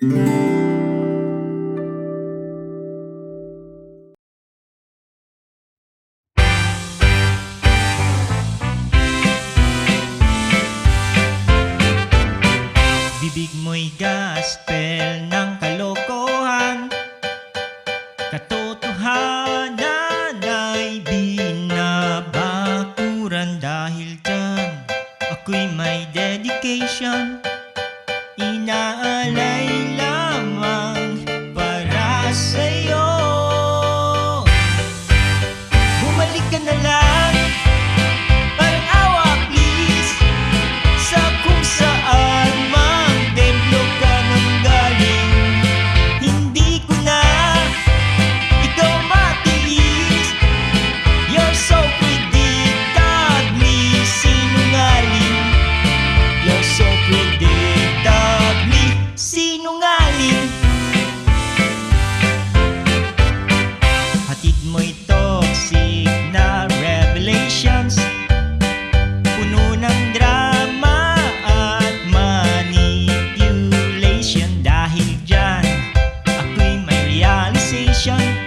Bibig mo'y gospel ng kalokohan. Katotohanan ay binabakuran Dahil dyan. Ako'y may dedication. Inaalay passion.